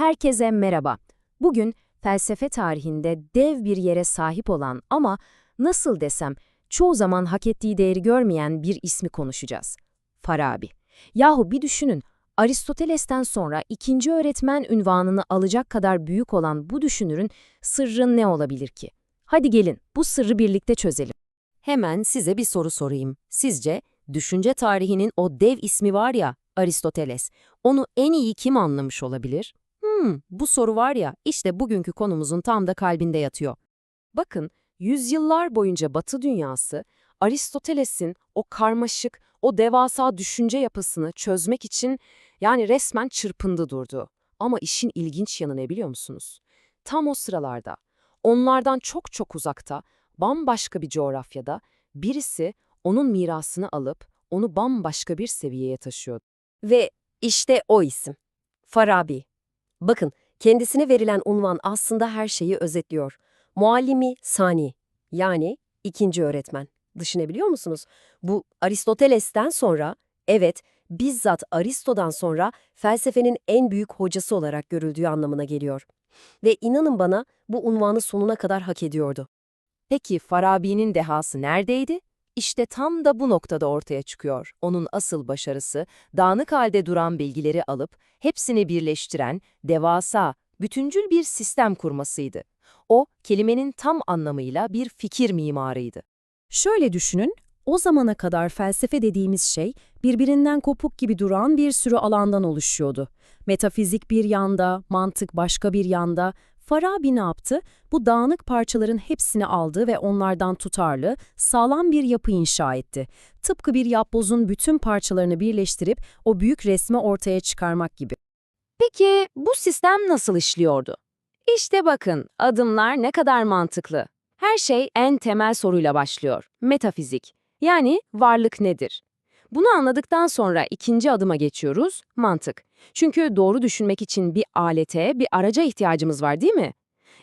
Herkese merhaba. Bugün felsefe tarihinde dev bir yere sahip olan ama nasıl desem çoğu zaman hak ettiği değeri görmeyen bir ismi konuşacağız. Farabi. Yahu bir düşünün, Aristoteles'ten sonra ikinci öğretmen ünvanını alacak kadar büyük olan bu düşünürün sırrı ne olabilir ki? Hadi gelin bu sırrı birlikte çözelim. Hemen size bir soru sorayım. Sizce düşünce tarihinin o dev ismi var ya Aristoteles, onu en iyi kim anlamış olabilir? Hmm, bu soru var ya işte bugünkü konumuzun tam da kalbinde yatıyor. Bakın, yüzyıllar boyunca Batı dünyası Aristoteles'in o karmaşık, o devasa düşünce yapısını çözmek için yani resmen çırpındı durdu. Ama işin ilginç yanı ne biliyor musunuz? Tam o sıralarda, onlardan çok çok uzakta, bambaşka bir coğrafyada birisi onun mirasını alıp onu bambaşka bir seviyeye taşıyordu. Ve işte o isim. Farabi. Bakın, kendisine verilen unvan aslında her şeyi özetliyor. Muallimi sani, yani ikinci öğretmen. Düşünebiliyor musunuz? Bu Aristoteles'ten sonra, evet, bizzat Aristo'dan sonra felsefenin en büyük hocası olarak görüldüğü anlamına geliyor. Ve inanın bana bu unvanı sonuna kadar hak ediyordu. Peki Farabi'nin dehası neredeydi? İşte tam da bu noktada ortaya çıkıyor. Onun asıl başarısı, dağınık halde duran bilgileri alıp, hepsini birleştiren, devasa, bütüncül bir sistem kurmasıydı. O, kelimenin tam anlamıyla bir fikir mimarıydı. Şöyle düşünün, o zamana kadar felsefe dediğimiz şey birbirinden kopuk gibi duran bir sürü alandan oluşuyordu. Metafizik bir yanda, mantık başka bir yanda. Farabi ne yaptı? Bu dağınık parçaların hepsini aldı ve onlardan tutarlı, sağlam bir yapı inşa etti. Tıpkı bir yapbozun bütün parçalarını birleştirip o büyük resmi ortaya çıkarmak gibi. Peki bu sistem nasıl işliyordu? İşte bakın, adımlar ne kadar mantıklı. Her şey en temel soruyla başlıyor. Metafizik. Yani varlık nedir? Bunu anladıktan sonra ikinci adıma geçiyoruz, mantık. Çünkü doğru düşünmek için bir alete, bir araca ihtiyacımız var değil mi?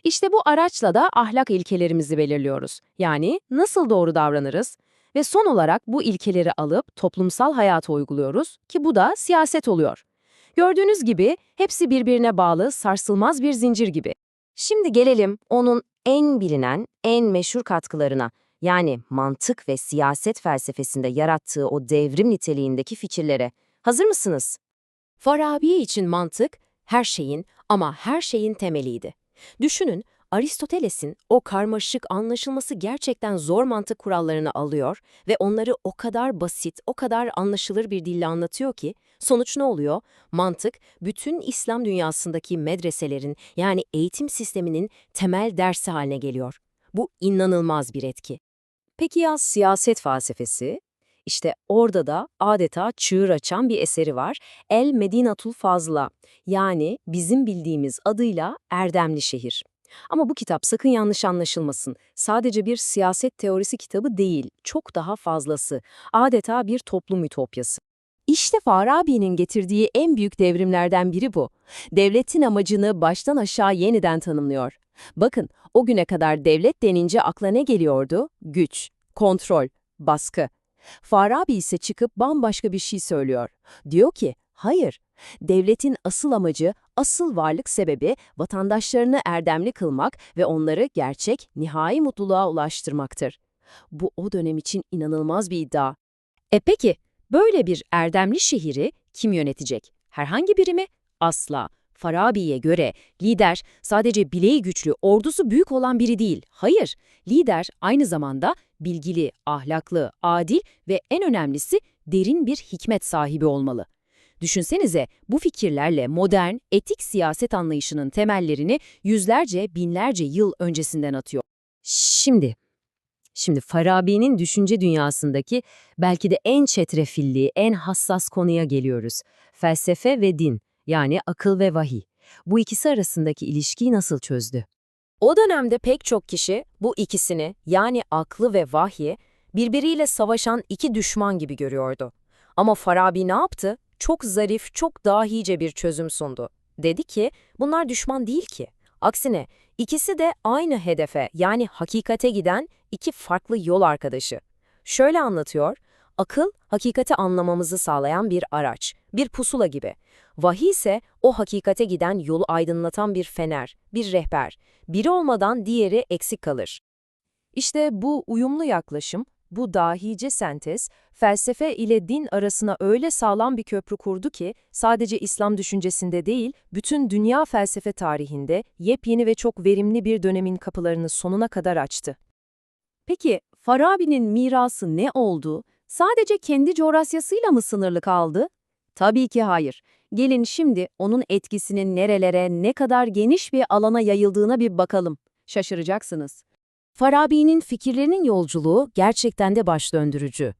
İşte bu araçla da ahlak ilkelerimizi belirliyoruz. Yani nasıl doğru davranırız? Ve son olarak bu ilkeleri alıp toplumsal hayata uyguluyoruz ki bu da siyaset oluyor. Gördüğünüz gibi hepsi birbirine bağlı, sarsılmaz bir zincir gibi. Şimdi gelelim onun en bilinen, en meşhur katkılarına. Yani mantık ve siyaset felsefesinde yarattığı o devrim niteliğindeki fikirlere. Hazır mısınız? Farabi için mantık her şeyin ama her şeyin temeliydi. Düşünün, Aristoteles'in o karmaşık, anlaşılması gerçekten zor mantık kurallarını alıyor ve onları o kadar basit, o kadar anlaşılır bir dille anlatıyor ki, sonuç ne oluyor? Mantık, bütün İslam dünyasındaki medreselerin yani eğitim sisteminin temel dersi haline geliyor. Bu inanılmaz bir etki. Peki ya siyaset felsefesi? İşte orada da adeta çığır açan bir eseri var. El Medinatul Fazla, yani bizim bildiğimiz adıyla Erdemli Şehir. Ama bu kitap sakın yanlış anlaşılmasın. Sadece bir siyaset teorisi kitabı değil, çok daha fazlası. Adeta bir toplum ütopyası. İşte Farabi'nin getirdiği en büyük devrimlerden biri bu. Devletin amacını baştan aşağı yeniden tanımlıyor. Bakın, o güne kadar devlet denince akla ne geliyordu? Güç, kontrol, baskı. Farabi ise çıkıp bambaşka bir şey söylüyor. Diyor ki, hayır, devletin asıl amacı, asıl varlık sebebi vatandaşlarını erdemli kılmak ve onları gerçek, nihai mutluluğa ulaştırmaktır. Bu o dönem için inanılmaz bir iddia. E peki, böyle bir erdemli şehri kim yönetecek? Herhangi biri mi? Asla. Farabi'ye göre lider sadece bileği güçlü, ordusu büyük olan biri değil. Hayır, lider aynı zamanda bilgili, ahlaklı, adil ve en önemlisi derin bir hikmet sahibi olmalı. Düşünsenize bu fikirlerle modern, etik siyaset anlayışının temellerini yüzlerce, binlerce yıl öncesinden atıyor. Şimdi, şimdi Farabi'nin düşünce dünyasındaki belki de en çetrefilli, en hassas konuya geliyoruz. Felsefe ve din, yani akıl ve vahiy. Bu ikisi arasındaki ilişkiyi nasıl çözdü? O dönemde pek çok kişi bu ikisini, yani aklı ve vahyi, birbiriyle savaşan iki düşman gibi görüyordu. Ama Farabi ne yaptı? çok zarif, çok dahice bir çözüm sundu. Dedi ki, bunlar düşman değil ki. Aksine ikisi de aynı hedefe yani hakikate giden iki farklı yol arkadaşı. Şöyle anlatıyor, akıl hakikati anlamamızı sağlayan bir araç, bir pusula gibi. Vahiy ise o hakikate giden yolu aydınlatan bir fener, bir rehber. Biri olmadan diğeri eksik kalır. İşte bu uyumlu yaklaşım, bu dahice sentez, felsefe ile din arasına öyle sağlam bir köprü kurdu ki, sadece İslam düşüncesinde değil, bütün dünya felsefe tarihinde yepyeni ve çok verimli bir dönemin kapılarını sonuna kadar açtı. Peki, Farabi'nin mirası ne oldu? Sadece kendi coğrafyasıyla mı sınırlı kaldı? Tabii ki hayır. Gelin şimdi onun etkisinin nerelere, ne kadar geniş bir alana yayıldığına bir bakalım. Şaşıracaksınız. Farabi'nin fikirlerinin yolculuğu gerçekten de baş döndürücü.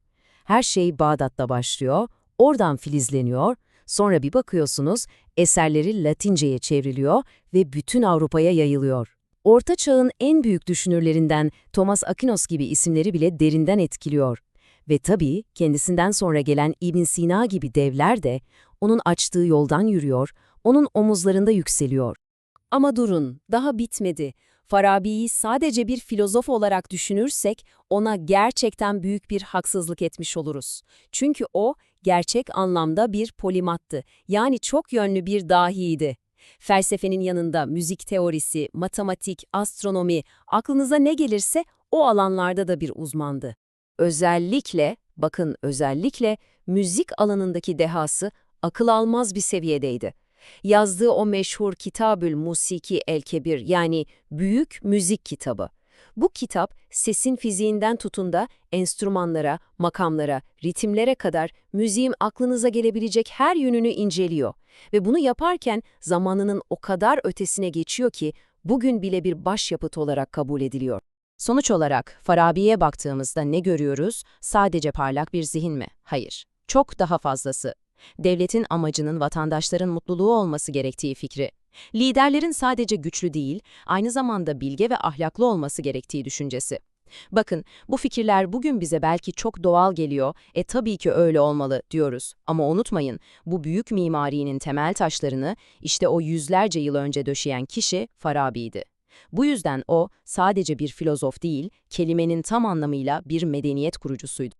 Her şey Bağdat'ta başlıyor, oradan filizleniyor, sonra bir bakıyorsunuz eserleri Latince'ye çevriliyor ve bütün Avrupa'ya yayılıyor. Orta Çağ'ın en büyük düşünürlerinden Thomas Aquinas gibi isimleri bile derinden etkiliyor. Ve tabii kendisinden sonra gelen İbn Sina gibi devler de onun açtığı yoldan yürüyor, onun omuzlarında yükseliyor. Ama durun, daha bitmedi. Farabi'yi sadece bir filozof olarak düşünürsek ona gerçekten büyük bir haksızlık etmiş oluruz. Çünkü o gerçek anlamda bir polimattı, yani çok yönlü bir dahiydi. Felsefenin yanında müzik teorisi, matematik, astronomi, aklınıza ne gelirse o alanlarda da bir uzmandı. Özellikle, bakın özellikle müzik alanındaki dehası akıl almaz bir seviyedeydi. Yazdığı o meşhur Kitabül Musiki El Kebir yani Büyük Müzik Kitabı. Bu kitap sesin fiziğinden tutun da enstrümanlara, makamlara, ritimlere kadar müziğin aklınıza gelebilecek her yönünü inceliyor. Ve bunu yaparken zamanının o kadar ötesine geçiyor ki bugün bile bir başyapıt olarak kabul ediliyor. Sonuç olarak Farabi'ye baktığımızda ne görüyoruz? Sadece parlak bir zihin mi? Hayır. Çok daha fazlası. Devletin amacının vatandaşların mutluluğu olması gerektiği fikri. Liderlerin sadece güçlü değil, aynı zamanda bilge ve ahlaklı olması gerektiği düşüncesi. Bakın, bu fikirler bugün bize belki çok doğal geliyor, e tabii ki öyle olmalı diyoruz. Ama unutmayın, bu büyük mimarinin temel taşlarını işte o yüzlerce yıl önce döşeyen kişi Farabi'ydi. Bu yüzden o sadece bir filozof değil, kelimenin tam anlamıyla bir medeniyet kurucusuydu.